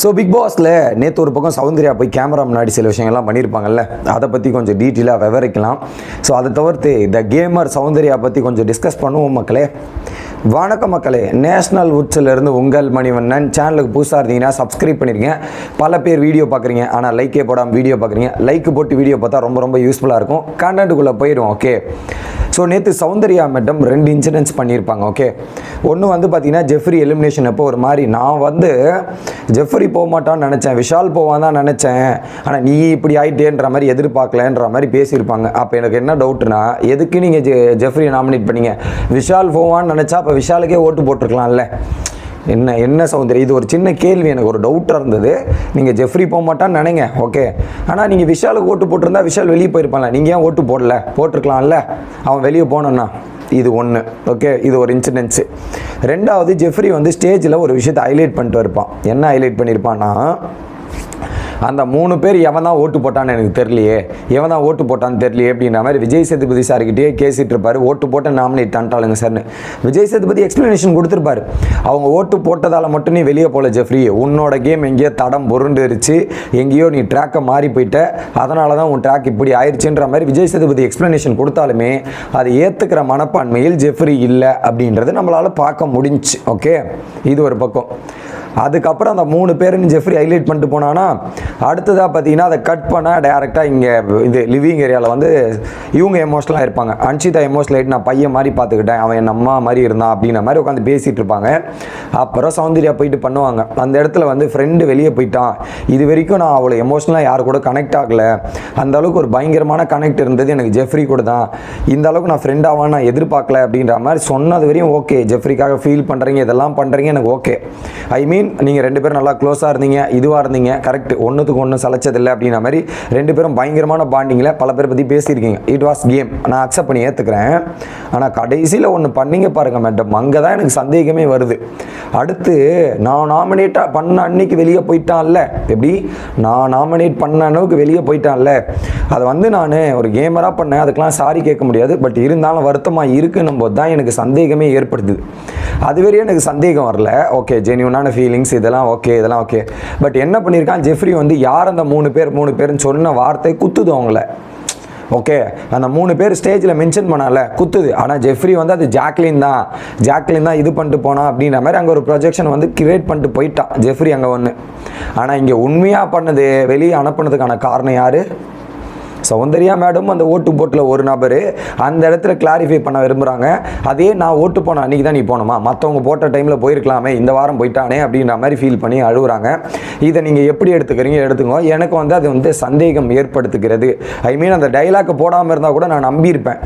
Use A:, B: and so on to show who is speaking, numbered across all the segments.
A: So big பாஸில் நேற்று ஒரு பக்கம் சௌந்தர்யா போய் கேமரா முன்னாடி சில விஷயங்கள்லாம் பண்ணியிருப்பாங்கல்ல அதை பற்றி கொஞ்சம் டீட்டெயிலாக விவரிக்கலாம். ஸோ அதை தவிர்த்து த கேமர் சௌந்தர்யா பற்றி கொஞ்சம் டிஸ்கஸ் பண்ணுவோம் மக்களே. வணக்கம் மக்களே. நேஷ்னல் இருந்து உங்கள் மணிவண்ணன். சேனலுக்கு புதுசாக இருந்தீங்கன்னா சப்ஸ்கிரைப் பண்ணிருங்க. பல பேர் வீடியோ பார்க்குறீங்க ஆனால் லைக்கே போடாமல் வீடியோ பார்க்குறீங்க லைக் போட்டு வீடியோ பார்த்தா ரொம்ப ரொம்ப யூஸ்ஃபுல்லாக இருக்கும். கண்டென்ட்டுக்குள்ளே போயிடும் ஓகே ஸோ நேற்று சௌந்தர்யா மேடம் ரெண்டு இன்சிடென்ட்ஸ் பண்ணியிருப்பாங்க. ஓகே ஒன்று வந்து பார்த்தீங்கன்னா ஜெஃப்ரி எலிமினேஷன் அப்போ ஒரு மாதிரி? நான் வந்து ஜெஃப்ரி போக மாட்டான்னு நினச்சேன். விஷால் போவான் தான் நினச்சேன். ஆனால் நீ இப்படி ஆகிட்டேன்ற மாதிரி எதிர்பார்க்கலன்ற மாதிரி பேசியிருப்பாங்க. அப்போ எனக்கு என்ன டவுட்னா எதுக்கு நீங்கள் ஜெ ஜெஃப்ரியை நாமினேட் பண்ணீங்க? விஷால் போவான்னு நினச்சா அப்போ விஷாலுக்கே ஓட்டு போட்டிருக்கலாம்ல. என்ன என்ன சௌந்தர்யம் இது ஒரு சின்ன கேள்வி எனக்கு ஒரு டவுட்டாக இருந்தது. நீங்கள் ஜெஃப்ரி போக மாட்டான்னு நினைங்க ஓகே ஆனால் நீங்கள் விஷாலுக்கு ஓட்டு போட்டிருந்தா விஷால் வெளியே போயிருப்பான்ல. நீங்கள் ஏன் ஓட்டு போடல? போட்டிருக்கலாம்ல. அவன் வெளியே போனோன்னா இது ஒன்று ஓகே இது ஒரு இன்சிடென்ட்ஸு ரெண்டாவது ஜெஃப்ரி வந்து ஸ்டேஜில் ஒரு விஷயத்தை ஹைலைட் பண்ணிட்டு இருப்பான். என்ன ஹைலைட் பண்ணியிருப்பான்னா அந்த மூணு பேர் எவன் தான் ஓட்டு போட்டான்னு எனக்கு தெரியலையே. எவன் தான் ஓட்டு போட்டான்னு தெரியலையே அப்படின்ற மாதிரி விஜய் சேதுபதி சார்கிட்டயே கேசிட்டு இருப்பார். ஓட்டு போட்ட நாமினேட் தண்டாளுங்க சார்னு விஜய் சேதுபதி எக்ஸ்பிளனேஷன் கொடுத்துருப்பாரு. அவங்க ஓட்டு போட்டதால் மட்டும் நீ வெளியே போகல ஜெஃப்ரி. உன்னோட கேம் எங்கேயோ தடம் பொருண்டுருச்சு எங்கேயோ நீ ட்ராக்கை மாறி போயிட்ட. அதனால தான் உன் ட்ராக் இப்படி ஆயிடுச்சுன்ற மாதிரி விஜய் சேதுபதி எக்ஸ்பிளனேஷன் கொடுத்தாலுமே அதை ஏற்றுக்கிற மனப்பான்மையில் ஜெஃப்ரி இல்லை அப்படின்றது நம்மளால் பார்க்க முடிஞ்சுச்சு ஓகே இது ஒரு பக்கம். அதுக்கப்புறம் அந்த மூணு பேருன்னு ஜெஃப்ரி ஹைலைட் பண்ணிட்டு போனானா அடுத்ததாக பார்த்தீங்கன்னா அதை கட் பண்ணால் டேரெக்டாக இங்கே இது லிவிங் ஏரியாவில் வந்து இவங்க எமோஷனலாக இருப்பாங்க. அன்ஷிதா எமோஷனல் ஆகிட்டு நான் பையன் மாதிரி பார்த்துக்கிட்டேன். அவன் என் அம்மா மாதிரி இருந்தான் அப்படின்ற மாதிரி உட்காந்து பேசிகிட்டு இருப்பாங்க. அப்புறம் சௌந்தர்யா போயிட்டு பண்ணுவாங்க. அந்த இடத்துல வந்து ஃப்ரெண்டு வெளியே போயிட்டான். இது வரைக்கும் நான் அவ்வளோ எமோஷனலாக யார் கூட கனெக்ட் ஆகலை. அந்த அளவுக்கு ஒரு பயங்கரமான கனெக்ட் இருந்தது எனக்கு ஜெஃப்ரி கூட தான். இந்த அளவுக்கு நான் ஃப்ரெண்ட் நான் எதிர்பார்க்கல அப்படின்ற மாதிரி சொன்னது வரையும் ஓகே ஜெஃப்ரிக்காக ஃபீல் பண்ணுறீங்க இதெல்லாம் பண்ணுறீங்க எனக்கு ஓகே ஐ மீன் நீங்கள் ரெண்டு பேரும் நல்லா க்ளோஸாக இருந்தீங்க இதுவாக இருந்தீங்க கரெக்ட் ஒன்றுத்துக்கு ஒன்று சலைச்சதில்லை அப்படின்ற மாதிரி ரெண்டு பேரும் பயங்கரமான பாண்டிங்கில் பல பேர் பற்றி பேசியிருக்கீங்க. இட் வாஸ் கேம் நான் அக்செப்ட் பண்ணி ஏற்றுக்கிறேன் ஆனால் கடைசியில் ஒன்று பண்ணீங்க பாருங்க மேடம் அங்கே தான் எனக்கு சந்தேகமே வருது. அடுத்து நான் நாமினேட்டாக பண்ண அன்னைக்கு வெளியே போயிட்டான்ல. எப்படி? நான் நாமினேட் பண்ண அளவுக்கு வெளியே போயிட்டான்ல. அதை வந்து நான் ஒரு கேமராக பண்ணேன். அதுக்கெலாம் சாரி கேட்க முடியாது. பட் இருந்தாலும் வருத்தமாக இருக்குன்னும் போது தான் எனக்கு சந்தேகமே ஏற்படுது. அதுவரையும் எனக்கு சந்தேகம் வரல. ஓகே ஜென்யூனான ஃபீலிங்ஸ் இதெல்லாம் ஓகே இதெல்லாம் ஓகே பட் என்ன பண்ணியிருக்கான்? ஜெஃப்ரி வந்து யார் அந்த மூணு பேர் மூணு பேர்னு சொன்ன வார்த்தை குத்துது அவங்கள. ஓகே அந்த மூணு பேர் ஸ்டேஜில் மென்ஷன் பண்ணல குத்துது. ஆனால் ஜெஃப்ரி வந்து அது ஜாக்லின் தான். ஜாக்லின் தான் இது பண்ணிட்டு போனா அப்படின்ற மாதிரி அங்கே ஒரு ப்ரொஜெக்ஷன் வந்து கிரியேட் பண்ணிட்டு போயிட்டான். ஜெஃப்ரி அங்கே ஒன்று ஆனால் இங்கே உண்மையாக பண்ணது வெளியே அனுப்புனதுக்கான காரணம் யார்? சௌந்தர்யா மேடம் அந்த ஓட்டு போட்டில் ஒரு நபர். அந்த இடத்துல கிளாரிஃபை பண்ண விரும்புகிறாங்க அதே நான் ஓட்டு போன அன்றைக்கி தான் நீ போகணுமா? மற்றவங்க போட்ட டைமில் போயிருக்கலாமே இந்த வாரம் போயிட்டானே அப்படின்ற மாதிரி ஃபீல் பண்ணி அழுகுறாங்க இதை நீங்கள் எப்படி எடுத்துக்கிறீங்க? எடுத்துக்கோ. எனக்கு வந்து அது வந்து சந்தேகம் ஏற்படுத்துகிறது. ஐ மீன் அந்த டைலாக் போடாமல் இருந்தால் கூட நான் நம்பியிருப்பேன்.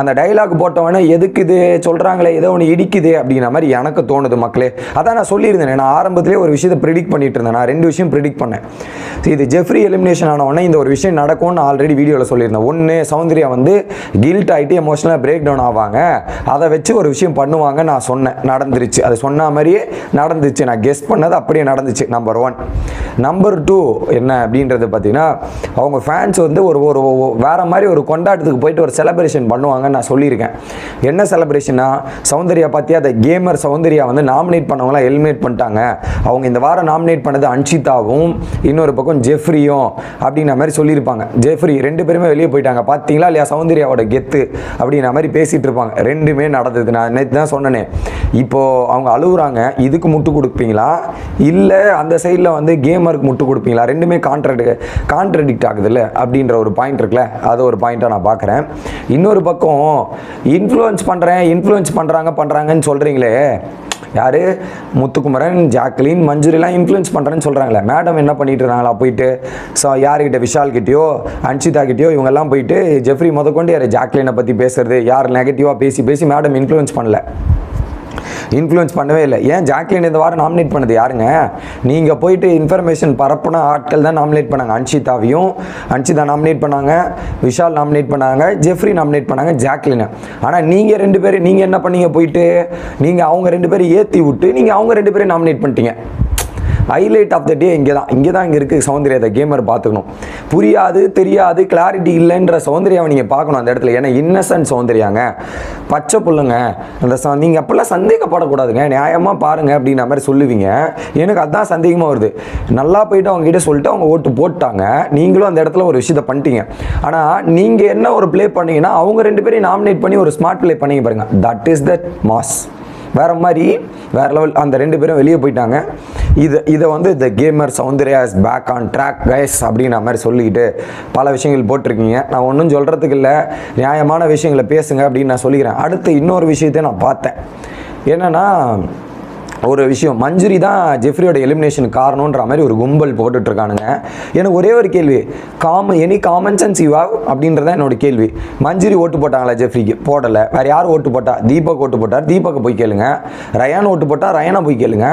A: அந்த டைலாக் போட்டவொடனே எதுக்கு இது? சொல்கிறாங்களே ஏதோ ஒன்று இடிக்குது அப்படிங்கிற மாதிரி எனக்கு தோணுது மக்களே. அதான் நான் சொல்லியிருந்தேன் நான் ஆரம்பத்திலே ஒரு விஷயத்தை ப்ரிடிக்ட் பண்ணிட்டு இருந்தேன் நான் ரெண்டு விஷயம் ப்ரிடிக்ட் பண்ணேன். இது ஜெஃப்ரி எலிமினேஷன் ஆன இந்த ஒரு விஷயம் நடக்கும்னு ஆல்ரெடி வீடியோவில் சொல்லியிருந்தேன். ஒன்று சௌந்தர்யா வந்து கில்ட் ஆகிட்டு எமோஷனலாக பிரேக் டவுன் ஆவாங்க. அதை வச்சு ஒரு விஷயம் பண்ணுவாங்க நான் சொன்னேன். நடந்துருச்சு. அது சொன்ன மாதிரியே நடந்துச்சு. நான் கெஸ் பண்ணது அப்படியே நடந்துச்சு. நம்பர் ஒன் நம்பர் டூ என்ன அப்படின்றது பார்த்தீங்கன்னா அவங்க ஃபேன்ஸ் வந்து ஒரு ஒரு வேறு வேற மாதிரி ஒரு கொண்டாட்டத்துக்கு போயிட்டு ஒரு செலப்ரேஷன் பண்ணுவாங்க. பண்ணுவாங்கன்னு நான் சொல்லியிருக்கேன். என்ன செலிப்ரேஷனா சௌந்தர்யா பார்த்தியா அந்த கேமர் சௌந்தர்யா வந்து நாமினேட் பண்ணவங்களாம் எலிமினேட் பண்ணிட்டாங்க. அவங்க இந்த வாரம் நாமினேட் பண்ணது அன்ஷிதாவும் இன்னொரு பக்கம் ஜெஃப்ரியும் அப்படிங்கிற மாதிரி சொல்லியிருப்பாங்க. ஜெஃப்ரி ரெண்டு பேருமே வெளியே போயிட்டாங்க. பார்த்தீங்களா இல்லையா சௌந்தர்யாவோட கெத்து? அப்படிங்கிற மாதிரி பேசிகிட்டு இருப்பாங்க. ரெண்டுமே நடந்தது. நான் நேற்று தான் சொன்னேனே. இப்போது அவங்க அழுகுறாங்க. இதுக்கு முட்டு கொடுப்பீங்களா? இல்லை அந்த சைடில் வந்து கேமருக்கு முட்டு கொடுப்பீங்களா? ரெண்டுமே கான்ட்ராக்ட் கான்ட்ரடிக்ட் ஆகுதுல்ல அப்படின்ற ஒரு பாயிண்ட் இருக்குல்ல? அது ஒரு பாயிண்ட்டாக நான் பார்க்குறேன் இன்னொரு பக்கம் இன்ஃப்ளூயன்ஸ் பண்ணுறேன் இன்ஃப்ளூயன்ஸ் பண்ணுறாங்க பண்ணுறாங்கன்னு சொல்கிறீங்களே யார்? முத்துக்குமரன் ஜாக்லின் மஞ்சுரிலாம் இன்ஃப்ளூயன்ஸ் பண்ணுறேன்னு சொல்கிறாங்களே மேடம் என்ன பண்ணிட்டு இருந்தாங்களா போயிட்டு? ஸோ யார்கிட்ட? விஷால் கிட்டயோ அன்ஷிதா கிட்டயோ இவங்கெல்லாம் போயிட்டு ஜெஃப்ரி முதற்கொண்டு யார்? ஜாக்லினை பற்றி பேசுறது யார் நெகட்டிவாக பேசி பேசி மேடம் இன்ஃப்ளூயன்ஸ் பண்ணல. இன்ஃப்ளூயன்ஸ் பண்ணவே இல்லை. ஏன்? ஜாக்லின் இந்த வாரம் நாமினேட் பண்ணது யாருங்க? நீங்கள் போயிட்டு இன்ஃபர்மேஷன் பரப்புன ஆட்கள் தான் நாமினேட் பண்ணாங்க. அன்ஷிதாவையும் அன்ஷிதா நாமினேட் பண்ணாங்க விஷால் நாமினேட் பண்ணாங்க ஜெஃப்ரி நாமினேட் பண்ணாங்க ஜாக்லினை. ஆனால் நீங்கள் ரெண்டு பேரும் நீங்கள் என்ன பண்ணீங்க போயிட்டு? நீங்கள் அவங்க ரெண்டு பேரும் ஏற்றி விட்டு நீங்கள் அவங்க ரெண்டு பேரும் நாமினேட் பண்ணிட்டீங்க. ஹைலைட் ஆஃப் த டே இங்கே தான் இங்கே தான் இங்கே இருக்குது சௌந்தர்யா கேமர் பார்த்துக்கணும். புரியாது தெரியாது கிளாரிட்டி இல்லைன்ற சௌந்தர்யாவை நீங்கள் பார்க்கணும் அந்த இடத்துல. ஏன்னா இன்னசென்ட் சௌந்தர்யாங்க. பச்சை புள்ளுங்க. அந்த ச நீங்கள் அப்போல்லாம் சந்தேகப்படக்கூடாதுங்க. நியாயமாக பாருங்கள் அப்படின்ற மாதிரி சொல்லுவீங்க. எனக்கு அதுதான் சந்தேகமாக வருது. நல்லா போயிட்டு அவங்க கிட்ட சொல்லிட்டு அவங்க ஓட்டு போட்டாங்க. நீங்களும் அந்த இடத்துல ஒரு விஷயத்த பண்ணிட்டீங்க. ஆனால் நீங்கள் என்ன ஒரு ப்ளே பண்ணீங்கன்னா அவங்க ரெண்டு பேரையும் நாமினேட் பண்ணி ஒரு ஸ்மார்ட் ப்ளே பண்ணி பாருங்கள் தட் இஸ் தட் மாஸ் வேற மாதிரி வேற லெவல் அந்த ரெண்டு பேரும் வெளியே போயிட்டாங்க. இது இதை வந்து the gamer Soundarya is back on track guys அப்படின்ற மாதிரி சொல்லிக்கிட்டு பல விஷயங்கள் போட்டிருக்கீங்க. நான் ஒன்றும் சொல்கிறதுக்கு இல்லை. நியாயமான விஷயங்களை பேசுங்க அப்படின்னு நான் சொல்லிக்கிறேன். அடுத்து இன்னொரு விஷயத்தை நான் பார்த்தேன். என்னென்னா ஒரு விஷயம். மஞ்சுரி தான் ஜெஃப்ரியோட எலிமினேஷன் காரணன்ற மாதிரி ஒரு கும்பல் போட்டுட்டு இருக்கானுங்க எனக்கு ஒரே ஒரு கேள்வி. Common any common sense you have அப்படின்றத என்னோட கேள்வி. மஞ்சுரி ஓட்டு போட்டாங்களா ஜெஃப்ரிக்கு? போடலை. வேற யார் ஓட்டு போட்டா? தீபக் ஓட்டு போட்டார். தீபக்கை போய் கேளுங்க. ரயான் ஓட்டு போட்டா ரயானா போய் கேளுங்க.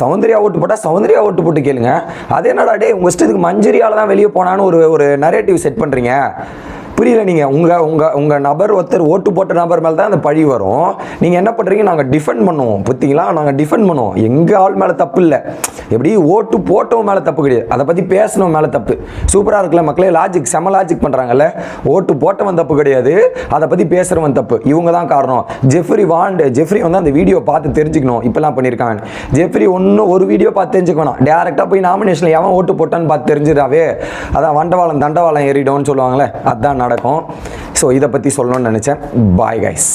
A: சௌந்தர்யா ஓட்டு போட்டா சௌந்தர்யா ஓட்டு போட்டு கேளுங்க. அதே என்னடா டே உங்க இஷ்டத்துக்கு மஞ்சுரியால தான் வெளியே போனான்னு ஒரு ஒரு நரேட்டிவ் செட் பண்றீங்க. புரியல நீங்கள் உங்கள் உங்கள் உங்கள் நபர் ஒருத்தர் ஓட்டு போட்ட நபர் மேலே தான் அந்த பழி வரும். நீங்கள் என்ன பண்ணுறீங்க நாங்கள் டிஃபெண்ட் பண்ணுவோம். புத்திங்களா நாங்கள் டிஃபெண்ட் பண்ணுவோம். எங்கள் ஆள் மேலே தப்பு இல்லை. எப்படி? ஓட்டு போட்டவன் மேலே தப்பு கிடையாது. அதை பற்றி பேசினவன் மேலே தப்பு. சூப்பராக இருக்குல்ல மக்களே? லாஜிக் செம லாஜிக் பண்ணுறாங்கல்ல ஓட்டு போட்டவன் தப்பு கிடையாது. அதை பற்றி பேசுகிறவன் தப்பு. இவங்க தான் காரணம். ஜெஃப்ரி வாண்டு ஜெஃப்ரி வந்து அந்த வீடியோ பார்த்து தெரிஞ்சுக்கணும். இப்போலாம் பண்ணியிருக்காங்க ஜெஃப்ரி ஒன்றும் ஒரு வீடியோ பார்த்து தெரிஞ்சுக்க வேணாம். டேரெக்டாக போய் நாமினேஷனில் எவன் ஓட்டு போட்டான்னு பார்த்து தெரிஞ்சிடாவே அதான் வண்டவாளம் தண்டவாளம் ஏறிடும்னு சொல்லுவாங்களே. அதான் நடக்கும் ஸோ இதை பற்றி சொல்லணும்னு நினச்சேன். Bye guys